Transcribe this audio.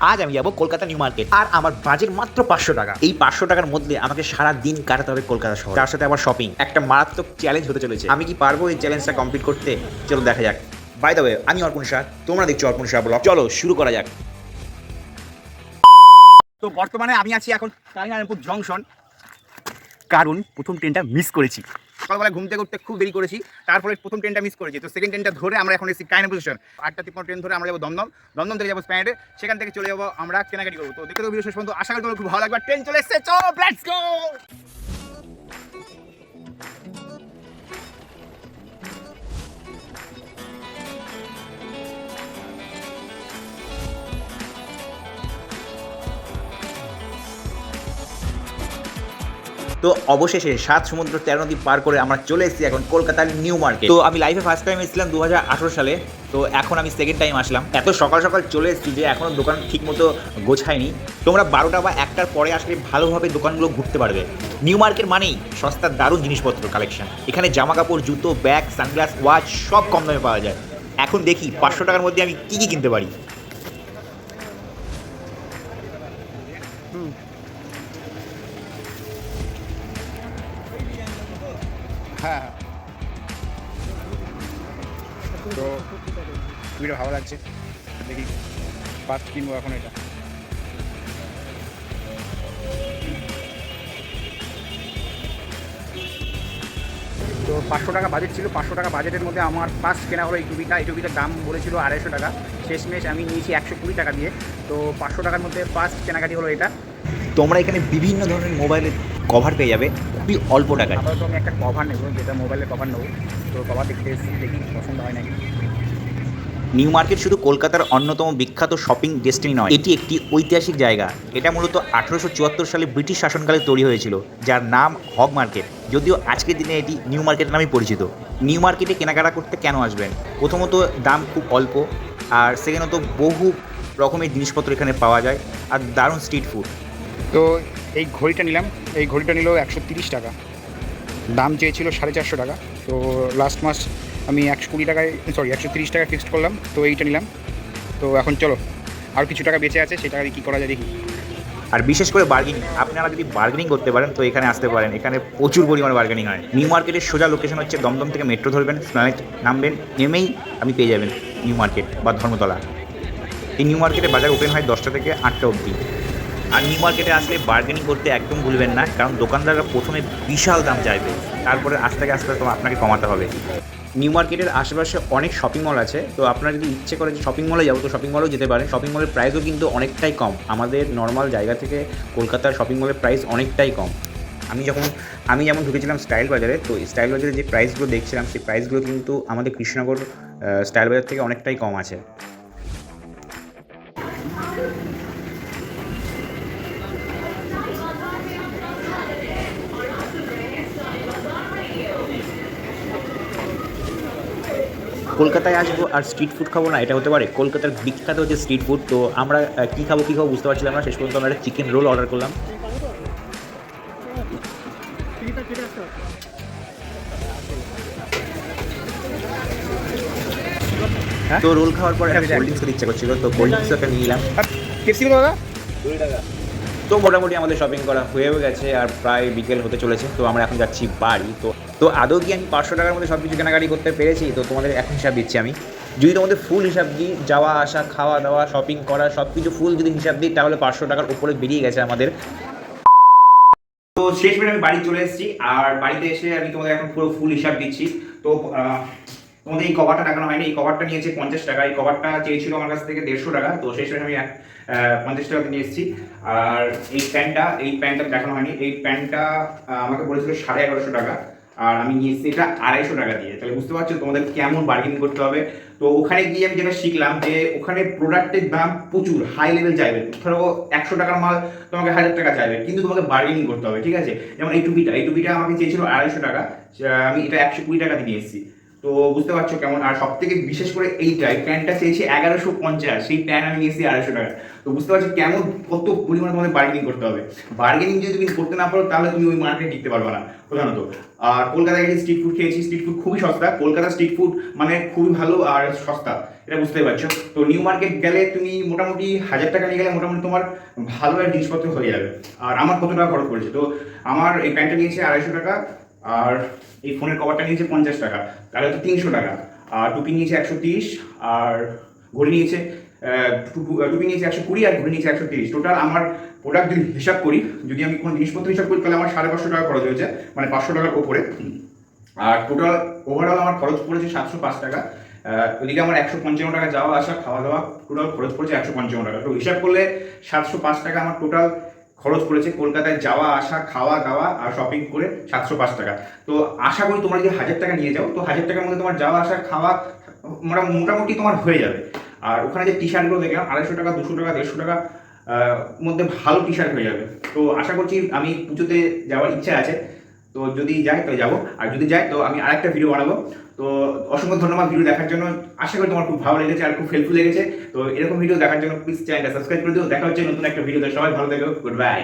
আজ আমি যাব কলকাতা নিউ মার্কেট। আর আমার বাজেট মাত্র পাঁচশো টাকা। এই পাঁচশো টাকার মধ্যে আমাকে সারা দিন কাটাতে হবে কলকাতা শহর। তার সাথে আবার শপিং একটা মারাত্মক চ্যালেঞ্জ হতে চলেছে। আমি কি পারব এই চ্যালেঞ্জটা কমপ্লিট করতে? চলো দেখা যাক। বাই দ্য ওয়ে আমি অর্পণ শাহ তোমরা দেখছ অর্পণ শাহ ব্লগ। চলো, শুরু করা যাক। তো বর্তমানে আমি আছি এখন কালিনারায়ণপুর জংশন কারণ প্রথম ট্রেনটা মিস করেছি। সকালবেলা ঘুম থেকে উঠতে খুব দেরি করেছি। তারপরে প্রথম ট্রেনটা মিস করেছি। তো সেকেন্ড ট্রেনটা ধরে আমরা এখন এসেছি কায়না পজিশন আটটা তিপ্পান্ন ট্রেন ধরে আমরা যাব দমদম। দমদম থেকে যাব স্প্যান্ডে সেখান থেকে চলে যাব আমরা কেনাকাটি করব। তো দেখতে তো ভিডিও শেষ পর্যন্ত। আশা করি তোমার খুব ভালো লাগবে। ট্রেন চলে এসেছে। চলো গো তো অবশেষে সাত সমুদ্র তেরো নদী পার করে আমরা চলে এসেছি এখন কলকাতার নিউ মার্কেট। তো আমি লাইফে ফার্স্ট টাইম এসেছিলাম দু হাজার আঠারো সালে। তো এখন আমি সেকেন্ড টাইম আসলাম। এত সকাল সকাল চলে এসেছি যে এখনও দোকান ঠিক মতো গোছায়নি। তোমরা বারোটা বা একটার পরে আসলে ভালোভাবে দোকানগুলো ঘুরতে পারবে। নিউ মার্কেট মানেই সস্তার দারুণ জিনিসপত্র কালেকশন এখানে জামা কাপড় জুতো ব্যাগ সানগ্লাস ওয়াচ সব কম দামে পাওয়া যায়। এখন দেখি পাঁচশো টাকার মধ্যে আমি কী কী কিনতে পারি। হ্যাঁ। তো ভিডিও ভালো লাগছে। দেখি ফার্স্ট কিনবো এখন এটা। তো পাঁচশো টাকা বাজেট ছিল, পাঁচশো টাকা বাজেটের মধ্যে আমার ফার্স্ট কেনা হলো এই টুপিটা। এই টুপিটার দাম বলেছিল আড়াইশো টাকা। শেষমেশ আমি নিয়েছি একশো কুড়ি টাকা দিয়ে। তো পাঁচশো টাকার মধ্যে ফার্স্ট কেনাকাটি হলো এটা। তোমরা এখানে বিভিন্ন ধরনের মোবাইলের কভার পেয়ে যাবে খুবই অল্প টাকায়। আপাতত আমি একটা কভার নেব যেটা মোবাইলের কভার নেব। তো কভার দেখতে এসেছি দেখি পছন্দ হয় নাকি। নিউ মার্কেট শুধু কলকাতার অন্যতম বিখ্যাত শপিং ডেস্টিনি নয় এটি একটি ঐতিহাসিক জায়গা। এটা মূলত আঠারোশো চুয়াত্তর সালে ব্রিটিশ শাসনকালে তৈরি হয়েছিল যার নাম হগ মার্কেট যদিও আজকের দিনে এটি নিউ মার্কেট নামে পরিচিত। নিউ মার্কেটে কেনাকাটা করতে কেন আসবেন? প্রথমত দাম খুব অল্প আর সেকেন্ডত বহু রকমের জিনিসপত্র এখানে পাওয়া যায় আর দারুণ স্ট্রিট ফুড তো এই ঘড়িটা নিলাম। এই ঘড়িটা নিল একশো তিরিশ টাকা। দাম চেয়েছিল সাড়ে চারশো টাকা। তো লাস্ট মাস আমি একশো কুড়ি টাকায় সরি একশো তিরিশ টাকা ফিক্সড করলাম। তো এইটা নিলাম। তো এখন চলো, আর কিছু টাকা বেঁচে আছে, সেটা কী করা যায় দেখি। আর বিশেষ করে বার্গেনিং আপনারা যদি বার্গেনিং করতে পারেন, তো এখানে আসতে পারেন। এখানে প্রচুর পরিমাণে বার্গেনিং হয়। নিউ মার্কেটের সোজা লোকেশন হচ্ছে দমদম থেকে মেট্রো ধরবেন স্প্লানেট নামবেন, নেমেই আপনি পেয়ে যাবেন নিউ মার্কেট বা ধর্মতলা। এই নিউ মার্কেটে বাজার ওপেন হয় দশটা থেকে আটটা অবধি। আর নিউ মার্কেটে আসলে বার্গেনিং করতে একদম ভুলবেন না, কারণ দোকানদাররা প্রথমে বিশাল দাম চাইবে, তারপরে আস্তে আস্তে তো আপনাকে কমাতে হবে। নিউ মার্কেটের আশেপাশে অনেক শপিং মল আছে, তো আপনারা যদি ইচ্ছে করে যে শপিং মলে যাব, তো শপিং মলেও যেতে পারেন। শপিং মলের প্রাইসও কিন্তু অনেকটাই কম। আমাদের নর্মাল জায়গা থেকে কলকাতার শপিং মলের প্রাইস অনেকটাই কম। আমি যখন, আমি যেমন ঢুকেছিলাম স্টাইল বাজারে, তো স্টাইল বাজারে যে প্রাইসগুলো দেখছিলাম, সেই প্রাইসগুলো কিন্তু আমাদের কৃষ্ণনগর স্টাইল বাজার থেকে অনেকটাই কম আছে। কলকাতায় আসব আর স্ট্রিট ফুড খাব না এটা হতে পারে কলকাতার বিখ্যাত হচ্ছে স্ট্রিট ফুড তো আমরা কী খাব কী খাব বুঝতে পারছিলাম না শেষ পর্যন্ত আমরা একটা চিকেন রোল অর্ডার করলাম। হ্যাঁ? তো রোল খাওয়ার পর একটা কোল্ড ড্রিঙ্কস ইচ্ছা করছিল তো কোল্ড ড্রিঙ্কস একটা নিয়ে নিলাম। কেসি দাদা? তো মোটামুটি আমাদের শপিং করা হয়েও গেছে আর প্রায় বিকেল হতে চলেছে, তো আমরা এখন যাচ্ছি বাড়ি। তো তো আদৌ কি আমি পাঁচশো টাকার মধ্যে সব কিছু কেনাকাটি করতে পেরেছি? তো তোমাদের এখন হিসাব দিচ্ছি আমি। যদি তোমাদের ফুল হিসাব দিই, যাওয়া, আসা, খাওয়া, দাওয়া শপিং করা সব কিছু ফুল যদি হিসাব দিই, তাহলে পাঁচশো টাকার উপরে বেরিয়ে গেছে আমাদের। তো শেষ মিনিটে আমি বাড়ি চলে এসেছি, আর বাড়িতে এসে আমি তোমাদের এখন পুরো ফুল হিসাব দিচ্ছি। তো তোমাদের এই কভারটা দেখানো হয়নি। এই কভারটা নিয়েছে পঞ্চাশ টাকা। এই কভারটা চেয়েছিল আমার কাছ থেকে দেড়শো টাকা। তো শেষ আমি এক পঞ্চাশ টাকাতে নিয়ে এসেছি। আর এই প্যান্টটা এই প্যান্টটা দেখানো হয়নি। এই প্যান্টটা আমাকে বলেছিল সাড়ে এগারোশো টাকা। আর আমি নিয়ে এসেছি এটা আড়াইশো টাকা দিয়ে। তাহলে বুঝতে পারছ তোমাদের কেমন বার্গেনিং করতে হবে। তো ওখানে গিয়ে আমি যেটা শিখলাম যে ওখানে প্রোডাক্টের দাম প্রচুর হাই লেভেল চাইবে। ধরো একশো টাকার মাল তোমাকে হাজার টাকা চাইবে, কিন্তু তোমাকে বার্গেনিং করতে হবে, ঠিক আছে? যেমন এই টুপিটা। এই টুপিটা আমাকে চেয়েছিল আড়াইশো টাকা। আমি এটা একশো কুড়ি টাকা দিয়ে এসেছি। তো বুঝতে পারছ কেমন? আর সব থেকে বিশেষ করে এইটাই প্যান্টটা চেয়েছি এগারোশো পঞ্চাশ, সেই প্যান্ট আমি নিয়েছি আড়াইশো টাকা। তো বুঝতে পারছ কেমন, কত পরিমাণে তোমাদের বার্গেনিং করতে হবে। বার্গেনিং যদি তুমি করতে না পারো, তাহলে তুমি ওই মার্কেটে টিকতে পারবে না, প্রধানত। আর কলকাতায় গিয়ে স্ট্রিট ফুড খেয়েছি স্ট্রিট ফুড খুবই সস্তা। কলকাতা স্ট্রিট ফুড মানে খুবই ভালো আর সস্তা, এটা বুঝতে পারছ। তো নিউ মার্কেট গেলে তুমি মোটামুটি হাজার টাকা নিয়ে গেলে মোটামুটি তোমার ভালো আর জিনিসপত্র হয়ে যাবে। আর আমার কত টাকা খরচ করেছে তো আমার এই প্যান্টটা নিয়েছে আড়াইশো টাকা। আর এই ফোনের কভারটা নিয়েছে পঞ্চাশ টাকা, তাহলে তো তিনশো টাকা। আর টুপি নিয়েছে একশো তিরিশ, আর ঘড়ি নিয়েছে টুপি নিয়েছে একশো কুড়ি আর ঘড়ি নিয়েছে একশো তিরিশ। টোটাল আমার প্রোডাক্ট যদি হিসাব করি, যদি আমি কোনো জিনিসপত্র হিসাব করি, তাহলে আমার সাড়ে পাঁচশো টাকা খরচ হয়েছে মানে পাঁচশো টাকার ওপরে। আর টোটাল ওভারঅল আমার খরচ পড়েছে সাতশো পাঁচ টাকা। ওদিকে আমার একশো পঞ্চান্ন টাকা যাওয়া আসা, খাওয়া দাওয়া টোটাল খরচ পড়েছে একশো পঞ্চান্ন টাকা। তো হিসাব করলে সাতশো পাঁচ টাকা আমার টোটাল খরচ পড়েছে কলকাতায় যাওয়া, আসা, খাওয়া, দাওয়া আর শপিং করে সাতশো পাঁচ টাকা। তো আশা করি তোমরা যদি হাজার টাকা নিয়ে যাও, তো হাজার টাকার মধ্যে তোমার যাওয়া, আসা, খাওয়া মোটা- মোটামুটি তোমার হয়ে যাবে। আর ওখানে যে টি শার্টগুলো দেখলাম, আড়াইশো টাকা, দুশো টাকা, দেড়শো টাকা মধ্যে ভালো টি শার্ট হয়ে যাবে। তো আশা করছি আমি পুজোতে যাওয়ার ইচ্ছা আছে। তো যদি যাই, তাহলে যাব। আর যদি যাই, তো আমি আরেকটা ভিডিও বানাবো। তো অসংখ্য ধন্যবাদ ভিডিও দেখার জন্য। আশা করি তোমার খুব ভালো লেগেছে আর খুব হেল্পফুল লেগেছে। তো এরকম ভিডিও দেখার জন্য প্লিজ চ্যানেলটা সাবস্ক্রাইব করে দিও। দেখা হচ্ছে নতুন একটা ভিডিওতে সবাই ভালো থাকো। Good bye